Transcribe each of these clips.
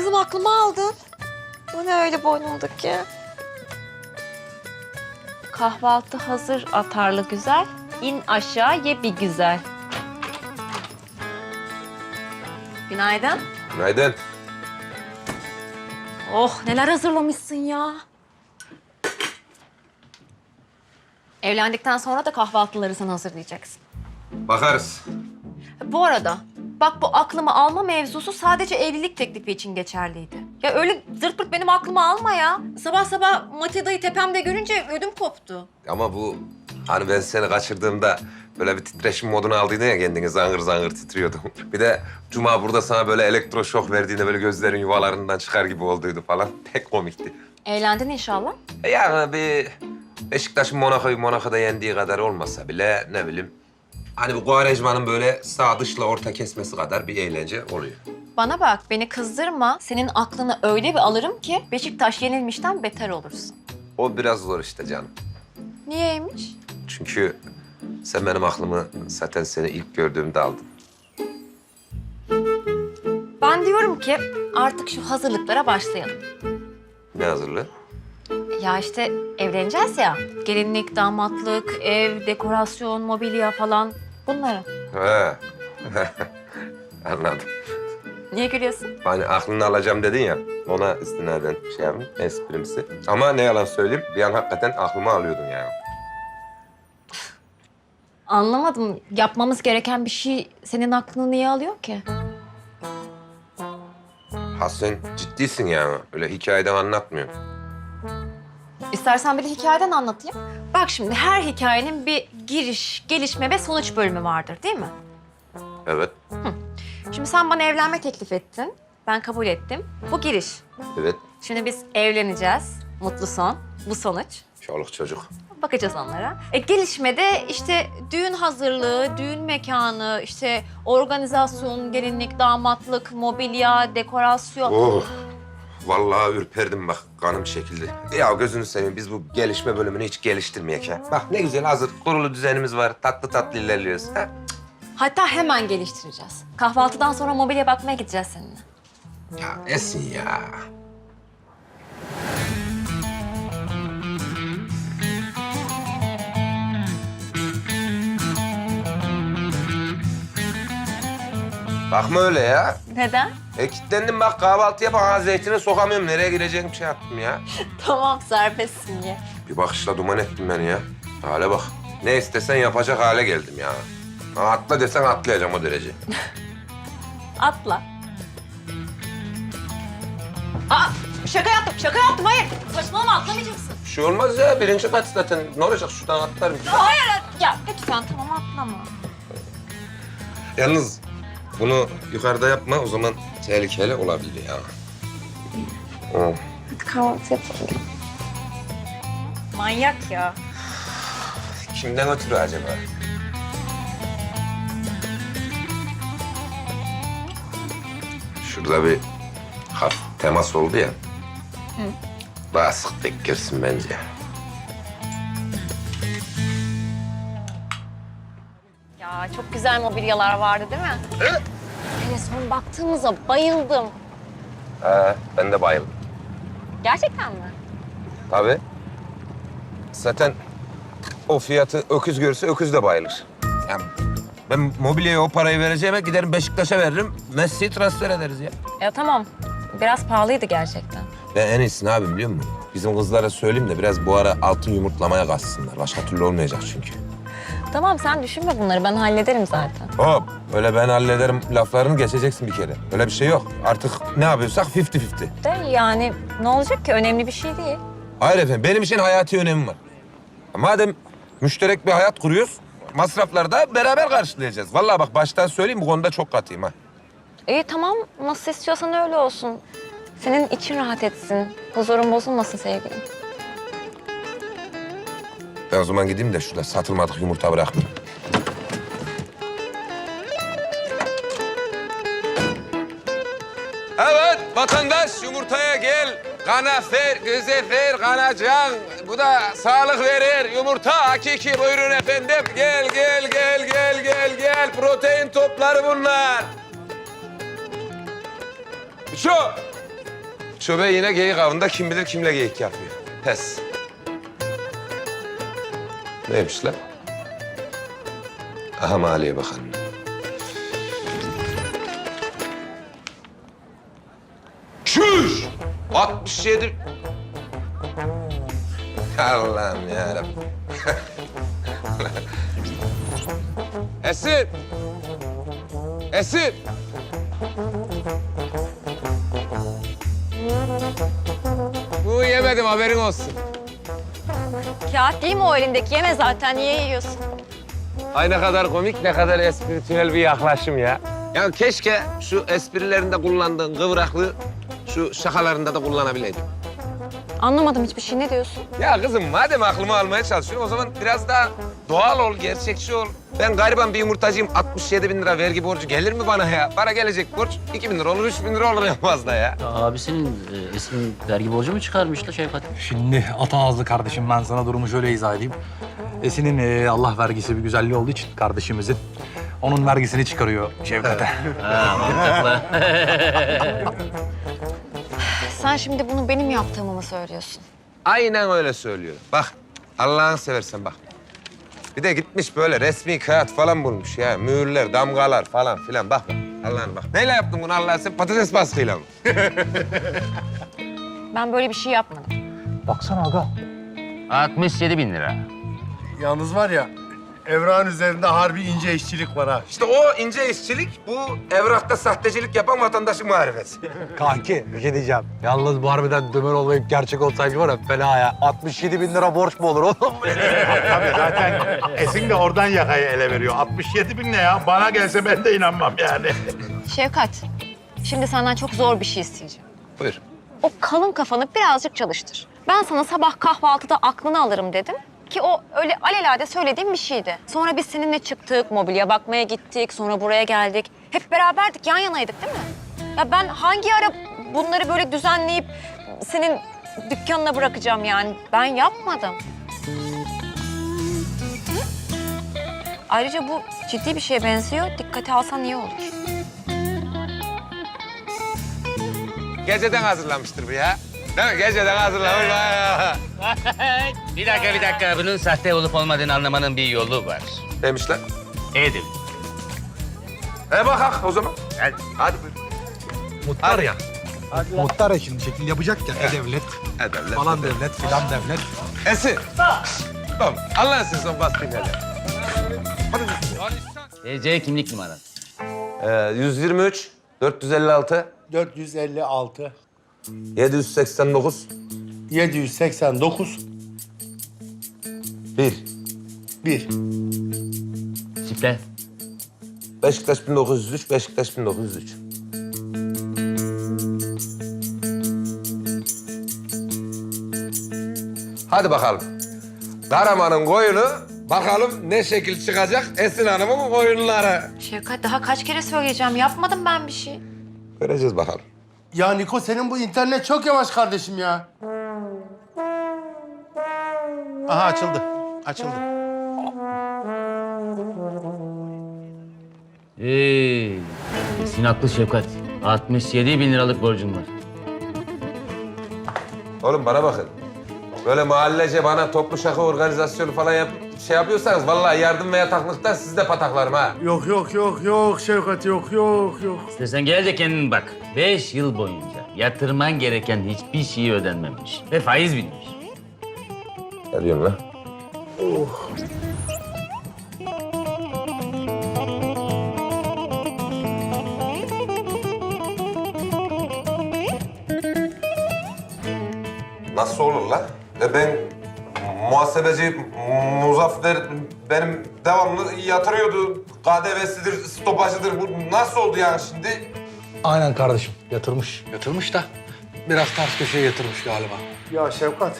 Kızım aklımı aldın. Bu ne öyle boynundaki? Kahvaltı hazır atarlı güzel. İn aşağı ye bir güzel. Günaydın. Günaydın. Oh neler hazırlamışsın ya. Evlendikten sonra da kahvaltıları sen hazırlayacaksın. Bakarız. Bu arada bak bu aklımı alma mevzusu sadece evlilik teklifi için geçerliydi. Ya öyle zırt pırt benim aklımı alma ya. Sabah sabah Matilda'yı tepemde görünce ödüm koptu. Ama bu hani ben seni kaçırdığımda böyle bir titreşim moduna aldıydın ya kendini zangır zangır titriyordun. Bir de Cuma burada sana böyle elektroşok verdiğinde böyle gözlerin yuvalarından çıkar gibi olduydu falan. Pek komikti. Eğlendin inşallah. Yani bir Beşiktaş'ın Monaco'yu Monaco'da yendiği kadar olmasa bile ne bileyim... Hani bu Quaresma'nın böyle sağ dışla orta kesmesi kadar bir eğlence oluyor. Bana bak beni kızdırma. Senin aklını öyle bir alırım ki Beşiktaş yenilmişten beter olursun. O biraz zor işte canım. Niyeymiş? Çünkü sen benim aklımı zaten seni ilk gördüğümde aldın. Ben diyorum ki artık şu hazırlıklara başlayalım. Ne hazırlığı? Ya işte evleneceğiz ya. Gelinlik, damatlık, ev, dekorasyon, mobilya falan bunları. He. Anladım. Niye gülüyorsun? Hani aklını alacağım dedin ya, ona istinaden şey yapayım, esprimsi. Ama ne yalan söyleyeyim, bir an hakikaten aklımı alıyordun yani. Anlamadım. Yapmamız gereken bir şey senin aklını niye alıyor ki? Ha sen ciddisin yani, öyle hikayeden anlatmıyorsun. İstersen bir de hikayeden anlatayım. Bak şimdi her hikayenin bir giriş, gelişme ve sonuç bölümü vardır değil mi? Evet, Şimdi sen bana evlenme teklif ettin. Ben kabul ettim. Bu giriş. evet. Şimdi biz evleneceğiz. Mutlu son. Bu sonuç. Çoluk çocuk. Bakacağız onlara. E, gelişmede işte düğün hazırlığı, düğün mekanı, işte organizasyon, gelinlik, damatlık, mobilya, dekorasyon. Oh, vallahi ürperdim bak, kanım çekildi. Ya gözünü seveyim, biz bu gelişme bölümünü hiç geliştirmeyek ha. Bak ne güzel hazır kurulu düzenimiz var, tatlı tatlı ilerliyoruz. Ha? Hatta hemen geliştireceğiz. Kahvaltıdan sonra mobilya bakmaya gideceğiz seninle. Ya Esin ya. Bakma öyle ya. Neden? E kilitlendim bak kahvaltı yapan zeytine sokamıyorum. Nereye gireceğim şey yaptım ya. Tamam serbestsin ye. Bir bakışla duman ettin beni ya. Hale bak. Ne istesen yapacak hale geldim ya. Ha, Atla desen atlayacağım o derece. Atla. Aa, şaka yaptım, şaka yaptım. Hayır, saçmalama atlamayacaksın. Bir şey olmaz ya. Birinci kat zaten. Ne olacak şuradan atlarım. Hayır, ya lütfen tamam atlama. Yalnız bunu yukarıda yapma o zaman tehlikeli olabilir ya. Hadi kahvaltı yapalım. Manyak ya. Kimden ötürü acaba? Şurada bir hafif temas oldu ya. Daha sık tek girsin bence. Ya çok güzel mobilyalar vardı değil mi? Evet. Hele son baktığımıza bayıldım. Ha, ben de bayıldım. Gerçekten mi? Tabii. Zaten o fiyatı öküz görse öküz de bayılır. Yani ben mobilyaya o parayı vereceğime giderim Beşiktaş'a veririm. Messi'yi transfer ederiz ya. Ya tamam. Biraz pahalıydı gerçekten. Ben en iyisi ne yapayım biliyor musun? Bizim kızlara söyleyeyim de biraz bu ara altın yumurtlamaya kalksınlar. Başka türlü olmayacak çünkü. Tamam sen düşünme bunları ben hallederim zaten. Hop öyle ben hallederim laflarını geçeceksin bir kere. Öyle bir şey yok. Artık ne yapıyorsak fifty fifty. De yani ne olacak ki önemli bir şey değil. Hayır efendim benim için hayati önemi var. Madem müşterek bir hayat kuruyoruz, masrafları da beraber karşılayacağız. Vallahi bak baştan söyleyeyim bu konuda çok katıyım ha. İyi tamam nasıl istiyorsan öyle olsun. Senin için rahat etsin. Huzurun bozulmasın sevgilim. Ben o zaman gideyim de şurada satılmadık yumurta bırakmayayım. Evet vatandaş yumurtaya gel. Kana fer, göze fer, kana can. Bu da sağlık verir. Yumurta hakiki buyurun efendim. Gel, gel, gel, gel, gel, gel. Protein topları bunlar. Şu çöbe yine geyik avında kim bilir kimle geyik yapıyor. Pes. Neymiş lan? Aha Maliye Bakanı. Çüş! 67... Allah'ım yarabbim. Esin! Esin! Bu yemedim haberin olsun. Kağıt değil mi o elindeki? Yeme zaten. Niye yiyorsun? Ay ne kadar komik, ne kadar espritüel bir yaklaşım ya. Ya keşke şu esprilerinde kullandığın kıvraklığı şu şakalarında da kullanabileydim. Anlamadım hiçbir şey. Ne diyorsun? Ya kızım madem aklımı almaya çalışıyorsun o zaman biraz daha doğal ol, gerçekçi ol. Ben gariban bir yumurtacıyım. 67 bin lira vergi borcu gelir mi bana ya? Para gelecek borç 2 bin lira olur, 3 bin lira olur en fazla ya. Ya abisinin e, Esin vergi borcu mu çıkarmış da Şevkat? Şimdi ata ağızlı kardeşim ben sana durumu şöyle izah edeyim. Esin'in e, Allah vergisi bir güzelliği olduğu için kardeşimizin onun vergisini çıkarıyor Şevkat'e. Ha mantıklı. Sen şimdi bunu benim yaptığımı mı söylüyorsun? Aynen öyle söylüyor. Bak Allah'ını seversen bak. Bir de gitmiş böyle resmi kağıt falan bulmuş ya. Mühürler, damgalar falan filan. Bak bak Allah'ını bak. Neyle yaptın bunu Allah'ını sen patates baskıyla mı? Ben böyle bir şey yapmadım. Baksana aga. 67 bin lira. Yalnız var ya, Evrağın üzerinde harbi ince işçilik var ha. İşte o ince işçilik bu evrakta sahtecilik yapan vatandaşın marifeti. Kanki bir şey diyeceğim. Yalnız bu harbiden dömer olmayıp gerçek olsaydı var ya fena ya. 67 bin lira borç mu olur oğlum? Tabii zaten Esin de oradan yakayı ele veriyor. 67 bin ne ya? Bana gelse ben de inanmam yani. Şevkat, şimdi senden çok zor bir şey isteyeceğim. Buyur. O kalın kafanı birazcık çalıştır. Ben sana sabah kahvaltıda aklını alırım dedim. Ki o öyle alelade söylediğim bir şeydi. Sonra biz seninle çıktık, mobilya bakmaya gittik, sonra buraya geldik. Hep beraberdik, yan yanaydık değil mi? Ya ben hangi ara bunları böyle düzenleyip senin dükkanına bırakacağım yani? Ben yapmadım. Ayrıca bu ciddi bir şeye benziyor. Dikkate alsan iyi olur. Geceden hazırlanmıştır bu ya. Değil mi? Geceden hazırlanmış. Vay. bir dakika bir dakika. Bunun sahte olup olmadığını anlamanın bir yolu var. Demişler. Edil. E bakak o zaman. Hadi. Hadi buyur. Muhtar ya. Muhtar ya şimdi şekil yapacak ya. E-Devlet Hadi devlet. falan devlet filan devlet. Esin. Tamam. Allah'ın sizi son bastın hadi. TC kimlik numarası. Ee, 123, 456, 456, 789, 789, 1. 1. Şifre. Beşiktaş 1903, Beşiktaş 1903. Hadi bakalım. Karaman'ın koyunu bakalım ne şekil çıkacak Esin Hanım'ın koyunları. Şevkat daha kaç kere söyleyeceğim. Yapmadım ben bir şey. Göreceğiz bakalım. Ya Niko senin bu internet çok yavaş kardeşim ya. Aha açıldı. Açıldı. Ee, Esin haklı Şevkat. 67 bin liralık borcun var. Oğlum bana bakın. Böyle mahallece bana toplu şaka organizasyonu falan yap şey yapıyorsanız vallahi yardım ve yataklıktan sizi de pataklarım ha. Yok yok yok yok Şevkat yok yok yok. İstersen gel de kendin bak. Beş yıl boyunca yatırman gereken hiçbir şey ödenmemiş. Ve faiz binmiş. Ne diyorsun lan? Nasıl olur lan? E ben muhasebeci Muzaffer benim devamlı yatırıyordu. KDV'sidir, stopajıdır. Bu nasıl oldu yani şimdi? Aynen kardeşim yatırmış. Yatırmış da biraz ters köşeye yatırmış galiba. Ya Şevkat,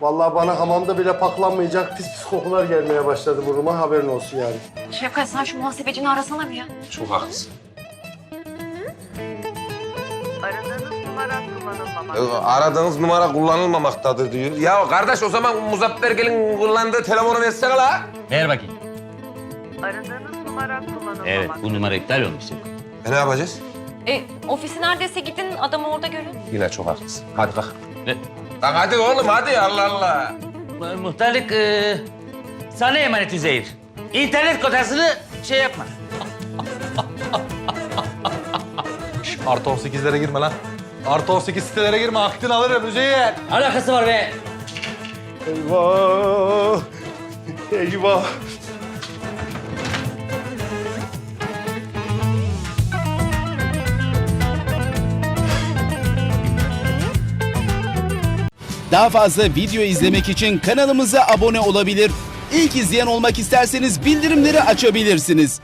vallahi bana hamamda bile paklanmayacak pis pis kokular gelmeye başladı burnuma haberin olsun yani. Şevkat sen şu muhasebecini arasana bir ya. Çok haklısın. Kullanılmamaktadır. E, Aradığınız numara kullanılmamaktadır diyor. Ya kardeş o zaman Muzaffer Gel'in kullandığı telefonu versene la. Ver bakayım. Aradığınız numara kullanılmamaktadır. Evet bu numara iptal olmuş. E ne yapacağız? E, ofisi neredeyse gidin adamı orada görün. Yine çok haklısın. Hadi kalk. Ne? Lan hadi oğlum hadi Allah Allah. Muhtarlık e, sana emanet Üzeyir. İnternet kotasını şey yapma. Artı 18'lere girme lan. Artı 18 sitelere girme. Aklını alırım Üzeyir. Alakası var be. Eyvah! Eyvah! Daha fazla video izlemek için kanalımıza abone olabilir. İlk izleyen olmak isterseniz bildirimleri açabilirsiniz.